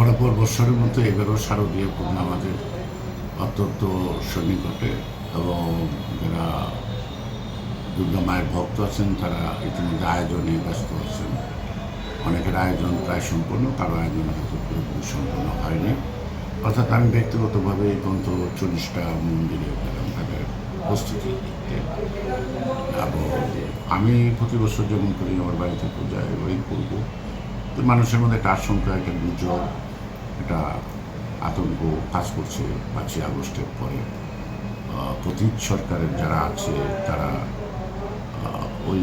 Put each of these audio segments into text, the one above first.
অপরাপর বৎসরের মতো এবারও শারদীয় পূর্ণা আমাদের অত্যন্ত সন্নিকটে এবং যারা দুর্গা মায়ের ভক্ত আছেন, তারা ইতিমধ্যে আয়োজনে ব্যস্ত আছেন। অনেকের আয়োজন প্রায় সম্পূর্ণ, কারও আয়োজন হয়তো পুরোপুরি সম্পূর্ণ হয়নি। অর্থাৎ আমি ব্যক্তিগতভাবে এই পর্যন্ত চল্লিশটা মন্দিরে গেলাম, তাদের দিতে এবং আমি প্রতি বছর যেমন করি, আমার বাড়িতে পূজা ওই করব। তো মানুষের মধ্যে একটা আশঙ্কা, একটা গুজব একটা আতঙ্ক কাজ করছে পাঁচই আগস্টের পরে। পতীত সরকারের যারা আছে, তারা ওই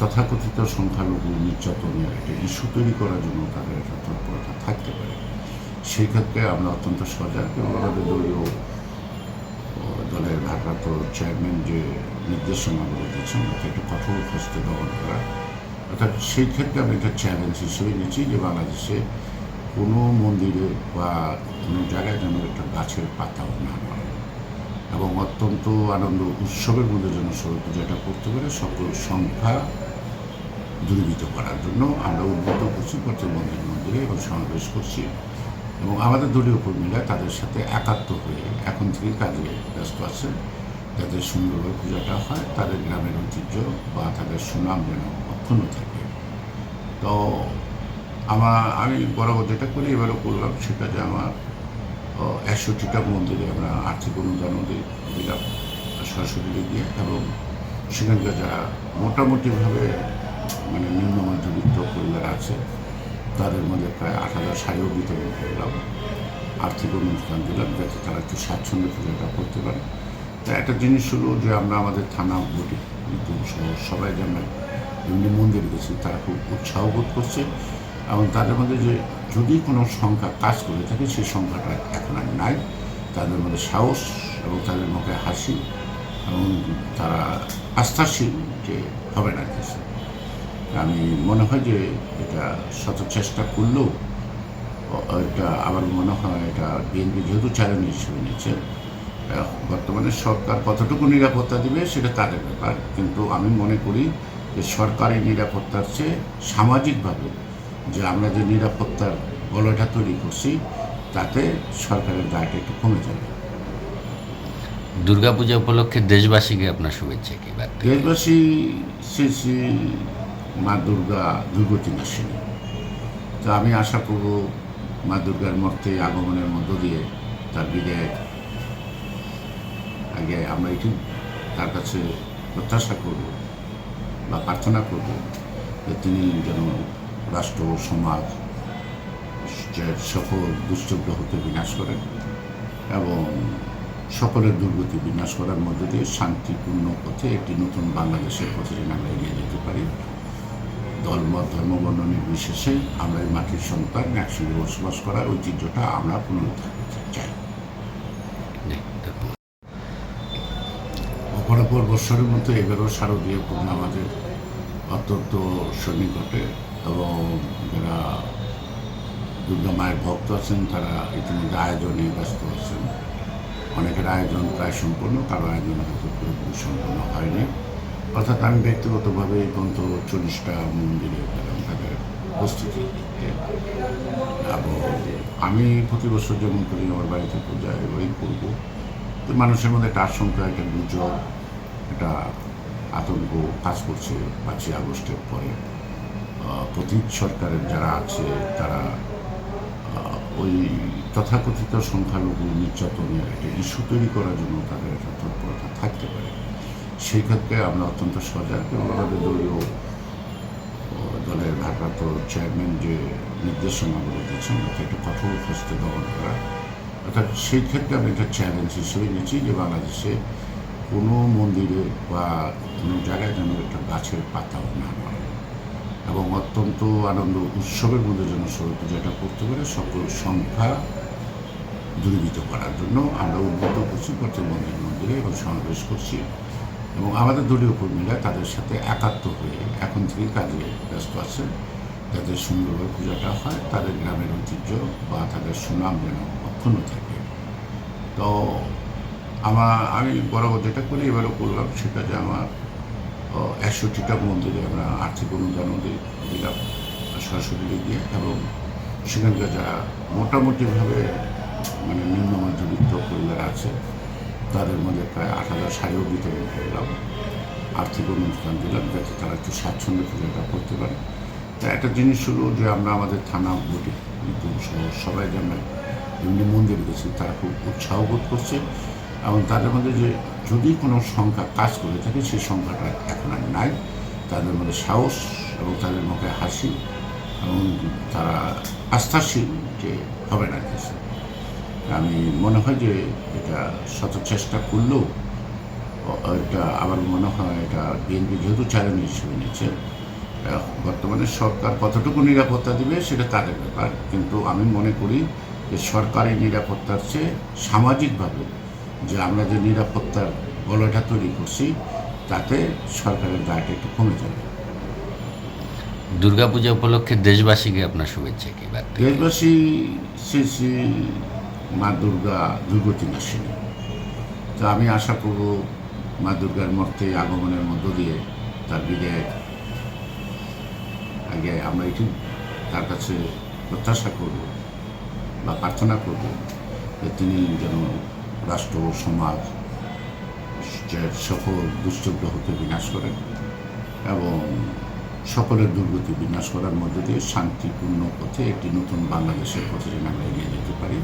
তথাকথিত সংখ্যালঘু নির্যাতনের একটা ইস্যু তৈরি করার জন্য তাদের একটা তৎপরতা থাকতে পারে। সেই ক্ষেত্রে আমরা অত্যন্ত সজাগ এবং আমাদের দলীয় দলের ভারপ্রাপ্ত চেয়ারম্যান যে নির্দেশনাগুলো দিচ্ছেন ওটা একটু কঠোর হস্তে দমন করা। অর্থাৎ সেই ক্ষেত্রে আমি একটা চ্যালেঞ্জ হিসেবে নিচ্ছি যে বাংলাদেশে কোনো মন্দিরে বা কোনো জায়গায় যেন একটা গাছের পাতাও না নড়ে এবং অত্যন্ত আনন্দ উৎসবের মধ্যে যেন সরস্বতী পূজাটা করতে পারে সকল সংখ্যা দূরীভূত করার জন্য আমরা উদ্বুদ্ধ করছি, প্রত্যেক মন্দির মন্দিরে এবং সমাবেশ করছি। এবং আমাদের দলীয় কর্মীরা তাদের সাথে একাত্ম হয়ে এখন থেকে কাজে ব্যস্ত আছেন। যাতে সুন্দরভাবে পূজাটা হয়, তাদের গ্রামের ঐতিহ্য বা তাদের সুনাম যেন অক্ষুণ্ণ থাকে। তো আমার, আমি বরাবর যেটা করি, এবারও করলাম, সেটা যে আমার একষট্টিটা মন্দিরে আমরা আর্থিক অনুদানও দি- দিলাম সরস্বতী দিয়ে এবং সেখানকার যারা মোটামুটিভাবে মানে নিম্ন মধ্যবিত্ত পরিবার আছে, তাদের মধ্যে প্রায় আট হাজার শাড়িও বিতরণ করলাম আর্থিক অনুষ্ঠান দিলাম, যাতে তারা একটু স্বাচ্ছন্দ্য পূজাটা করতে পারে। তা একটা জিনিস হলো যে আমরা আমাদের থানা কিন্তু সবাই যে আমরা বিভিন্ন মন্দিরে গেছি, তারা খুব উৎসাহ বোধ করছে। এবং তাদের মধ্যে যে যদি কোনো সংখ্যা কাজ করে থাকে, সেই সংখ্যাটা এখন আর নাই। তাদের মধ্যে সাহস এবং তাদের মুখে হাসি এবং তারা আস্থাশীল যে হবে না কিছু। আমি মনে হয় যে এটা শত চেষ্টা করলেও, এটা আমার মনে হয় এটা বিএনপি যেহেতু চ্যালেঞ্জ হিসেবে নিচ্ছে বর্তমানে সরকার কতটুকু নিরাপত্তা দিবে সেটা তাদের ব্যাপার। কিন্তু আমি মনে করি যে সরকারি নিরাপত্তার চেয়ে সামাজিকভাবে যে আমরা যে নিরাপত্তার বলয়টা তৈরি করছি তাতে সরকারের দায়টা একটু কমে যাবে। দুর্গাপূজা উপলক্ষে দেশবাসীকে আপনার শুভেচ্ছা কি দেশবাসী শ্রী শ্রী মা দুর্গা দুর্গতি নাসিনী তো আমি আশা করব মা দুর্গার মূর্তি আগমনের মধ্য দিয়ে তার বিদায় আগে আমরা এটি তার কাছে প্রত্যাশা করব বা প্রার্থনা করব যে তিনি যেন রাষ্ট্র, সমাজ সকল দুষ্টগ্রহকে বিনাশ করেন এবং সকলের দুর্গতি বিনাশ করার মধ্য দিয়ে শান্তিপূর্ণ পথে একটি নতুন বাংলাদেশের পথে যেন আমরা এগিয়ে যেতে পারি। ধর্ম ধর্মবর্ণ নির্বিশেষে আমরা এই মাটির সন্তান, একসঙ্গে বসবাস করার ঐতিহ্যটা আমরা পুনরুদ্ধার করতে চাই। অপরাপর বৎসরের মতো এবারও শারদীয় পূর্ণা আমাদের অত্যন্ত সন্নিকটে এবং যারা দুর্গা মায়ের ভক্ত আছেন, তারা ইতিমধ্যে আয়োজনে ব্যস্ত আছেন। অনেকের আয়োজন প্রায় সম্পূর্ণ, কারও আয়োজন হয়তো পুরোপুরি সম্পূর্ণ হয়নি। অর্থাৎ আমি ব্যক্তিগতভাবে পর্যন্ত চল্লিশটা মন্দিরে গেলাম তাদের প্রস্তুতি এবং আমি প্রতি বছর যেমন করি, আমার বাড়িতে পূজা ওই করব। তো মানুষের মধ্যে একটা আশঙ্কা, একটা গুজব একটা আতঙ্ক কাজ করছে পাঁচই আগস্টের পরে। পতীত সরকারের যারা আছে, তারা ওই তথাকথিত সংখ্যালঘু নির্যাতনের একটা ইস্যু তৈরি করার জন্য তাদের একটা তৎপরতা থাকতে পারে। সেই ক্ষেত্রে আমরা অত্যন্ত সজাগ এবং আমাদের দলীয় দলের ভারপ্রাপ্ত চেয়ারম্যান যে নির্দেশনাগুলো দিচ্ছেন ওটা একটু কঠোর হস্তে দমন করা। অর্থাৎ সেই ক্ষেত্রে আমি একটা চ্যালেঞ্জ হিসেবে নিচ্ছি যে বাংলাদেশে কোনো মন্দিরে বা কোনো জায়গায় যেন একটা গাছের পাতাও না অত্যন্ত আনন্দ উৎসবের মধ্যে যেন সরস্বতী পূজাটা করতে পারে সকল সংখ্যা দূরীভূত করার জন্য আমরা উদ্বুদ্ধ করছি, প্রত্যেক মন্দির মন্দিরে এবং সমাবেশ করছি এবং আমাদের দলীয় কর্মীরা তাদের সাথে একাত্ম হয়ে এখন থেকে কাজে ব্যস্ত আছেন। যাতে সুন্দরভাবে পূজাটা হয়, তাদের গ্রামের ঐতিহ্য বা তাদের সুনাম যেন অক্ষুণ্ণ থাকে। তো আমার, আমি বরাবর যেটা করি, এবারও করলাম, সেটা যে আমার একষট্টিটা মন্দিরে আমরা আর্থিক অনুদানও দি- দিলাম সরস্বতী দিয়ে এবং সেখানকার যারা মোটামুটিভাবে মানে নিম্ন মধ্যবিত্ত পরিবার আছে, তাদের মধ্যে প্রায় আট হাজার শাড়িও বিতরণ করলাম আর্থিক অনুষ্ঠান দিলাম যাতে তারা একটু স্বাচ্ছন্দ্য পুজোটা করতে পারে। তা একটা জিনিস হলো যে আমরা আমাদের থানা কিন্তু সহ- সবাই যে আমরা বিভিন্ন মন্দিরে গেছি, তারা খুব উৎসাহ বোধ করছে, এবং তাদের মধ্যে যে যদি কোনো সংখ্যা কাজ করে থাকে, সেই সংখ্যাটা এখন আর নাই। তাদের মধ্যে সাহস এবং তাদের মুখে হাসি এবং তারা আস্থাশীল যে হবে না কিছু। আমি মনে হয় যে এটা শত চেষ্টা করলেও, এটা আমার মনে হয় এটা বিএনপি যেহেতু চ্যালেঞ্জ হিসেবে নিচ্ছে বর্তমানে সরকার কতটুকু নিরাপত্তা দিবে সেটা তাদের ব্যাপার। কিন্তু আমি মনে করি যে সরকারি নিরাপত্তার চেয়ে সামাজিকভাবে যে আমরা যে নিরাপত্তার বলয়টা তৈরি করছি তাতে সরকারের দায়টা একটু কমে যাবে। দুর্গাপূজা উপলক্ষে দেশবাসীকে আপনার শুভেচ্ছা কি দেশবাসী শ্রী শ্রী মা দুর্গা দুর্গতি নাসিনী তো আমি আশা করব মা দুর্গার মর্তে আগমনের মধ্য দিয়ে তার বিদায় আগে আমরা এটি তার কাছে প্রত্যাশা করব বা প্রার্থনা করব যে তিনি যেন রাষ্ট্র, সমাজ সকল দুষ্টগ্রহকে বিনাশ করে এবং সকলের দুর্গতি বিনাশ করার মধ্য দিয়ে শান্তিপূর্ণ পথে একটি নতুন বাংলাদেশের পথে যেন আমরা এগিয়ে যেতে পারি।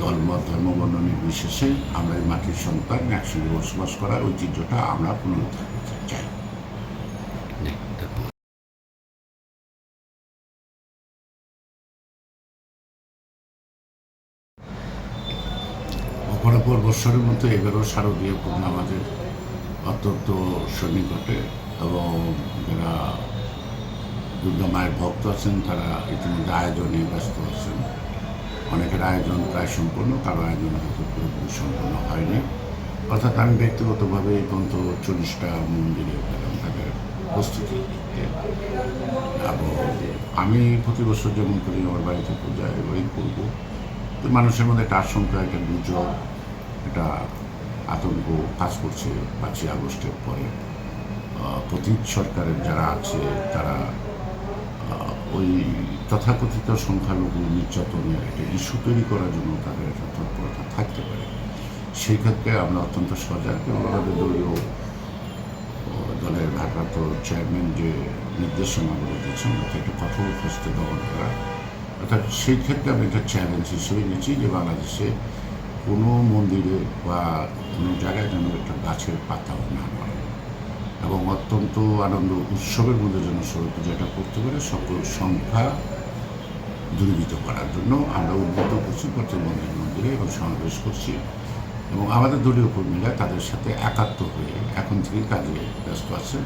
ধর্ম ধর্মবর্ণ বিশেষে আমরা এই মাটির সন্তান একসঙ্গে বসবাস করার ঐতিহ্যটা আমরা পুনরুদ্ধার করতে চাই জি, ধন্যবাদ। অপরাপর বৎসরের মতো এবারও শারদীয় আমাদের অত্যন্ত সন্নিকটে এবং যারা দুর্গা মায়ের ভক্ত আছেন, তারা ইতিমধ্যে আয়োজনে ব্যস্ত আছেন। অনেকের আয়োজন প্রায় সম্পূর্ণ, কারও আয়োজন হয়তো পুরোপুরি সম্পূর্ণ হয়নি। অর্থাৎ আমি ব্যক্তিগতভাবে এই পর্যন্ত চল্লিশটা মন্দিরে গেলাম তাদের প্রস্তুতি এবং আমি প্রতি বছর যেমন করি, আমার বাড়িতে পূজা এবারই করব। তো মানুষের মধ্যে একটা আশঙ্কা, একটা গুজব একটা আতঙ্ক কাজ করছে পাঁচই আগস্টের পরে। পতীত সরকারের যারা আছে, তারা ওই তথাকথিত সংখ্যালঘু নির্যাতনের একটা ইস্যু তৈরি করার জন্য তাদের একটা তৎপরতা থাকতে পারে। সেই ক্ষেত্রে আমরা অত্যন্ত সজাগ এবং আমাদের দলীয় দলের ভারপ্রাপ্ত চেয়ারম্যান যে নির্দেশনাগুলো দিচ্ছেন ওটা একটা কঠোর হস্তে দমন করা। অর্থাৎ সেই ক্ষেত্রে আমি একটা চ্যালেঞ্জ হিসেবে নিচ্ছি যে বাংলাদেশে কোনো মন্দিরে বা কোনো জায়গায় যেন একটা গাছের পাতাও না পড়ে। এবং অত্যন্ত আনন্দ উৎসবের মধ্যে যেন সরস্বতী পূজাটা করতে পারে, সকল সংখ্যা দূরীভূত করার জন্য আমরা উদ্বুদ্ধ করছি, প্রত্যেক মন্দির মন্দিরে এবং সমাবেশ করছি। এবং আমাদের দলীয় কর্মীরা তাদের সাথে একাত্ম হয়ে এখন থেকে কাজে ব্যস্ত আছে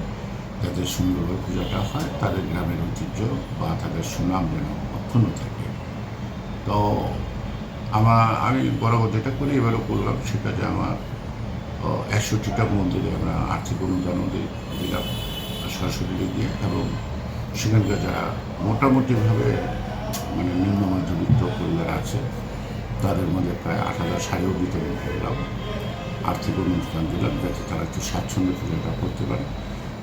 যাতে সুন্দরভাবে পূজাটা হয়, তাদের গ্রামের ঐতিহ্য বা তাদের সুনাম যেন অক্ষুণ্ণ থাকে। তো আমার, আমি বরাবর যেটা করি, এবারও করলাম সেটা যে আমার একষট্টিটা মন্দিরে আমরা আর্থিক অনুদানও দিলাম, সরাসরি দিয়ে এবং সেখানকার যারা মোটামুটিভাবে মানে নিম্ন মধ্যবিত্ত পরিবার আছে, তাদের মধ্যে প্রায় আট হাজার শাড়িও বিতরণ করলাম আর্থিক অনুষ্ঠান দিলাম, যাতে তারা একটু স্বাচ্ছন্দ্য পুজোটা করতে পারে।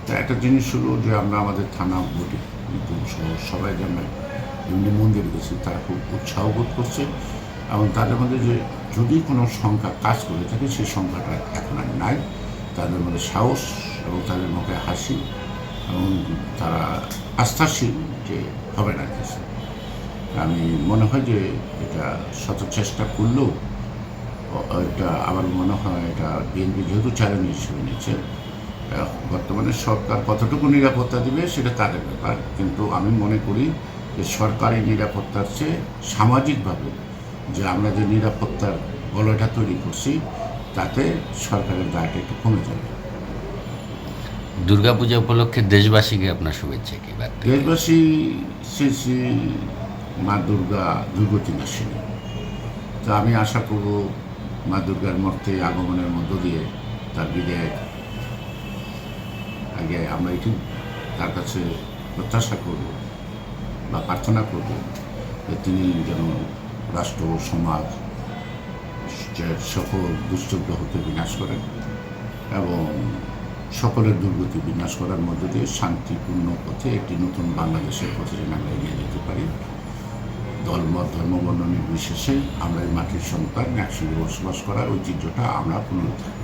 তা একটা জিনিস হলো যে আমরা আমাদের থানা সহ- সবাই যে আমরা বিভিন্ন মন্দিরে গেছি, তারা খুব উৎসাহ বোধ করছে। এবং তাদের মধ্যে যে যদি কোনো সংখ্যা কাজ করে থাকে সেই সংখ্যাটা এখন আর নাই। তাদের মধ্যে সাহস এবং তাদের মুখে হাসি এবং তারা আস্থাশীল যে হবে না কিছু। আমি মনে হয় যে এটা শত চেষ্টা করলেও এটা আমার মনে হয় এটা বিএনপি যেহেতু চ্যালেঞ্জ হিসেবে নিচ্ছে বর্তমানে সরকার কতটুকু নিরাপত্তা দিবে সেটা তাদের ব্যাপার। কিন্তু আমি মনে করি যে সরকারি নিরাপত্তার চেয়ে সামাজিকভাবে যে আমরা যে নিরাপত্তার বলয়টা তৈরি করছি তাতে সরকারের দায়টা একটু কমে যাবে। দুর্গাপূজা উপলক্ষে দেশবাসীকে আপনার শুভেচ্ছা কি দেশবাসী শ্রী শ্রী মা দুর্গা দুর্গতি নাসিনী তো আমি আশা করব মা দুর্গার মর্তে আগমনের মধ্য দিয়ে তার বিদায় আগে আমরা এটি তার কাছে প্রত্যাশা করব বা প্রার্থনা করব যে তিনি যেন রাষ্ট্র, সমাজ সকল দুষ্টগ্রহকে বিনাশ করেন এবং সকলের দুর্গতি বিনাশ করার মধ্য দিয়ে শান্তিপূর্ণ পথে একটি নতুন বাংলাদেশের পথে যেন আমরা এগিয়ে যেতে পারি ধর্ম ধর্মবর্ণ নির্বিশেষে আমরা এই মাটির সন্তান, একসঙ্গে বসবাস করার ঐতিহ্যটা আমরা পুনরুদ্ধার।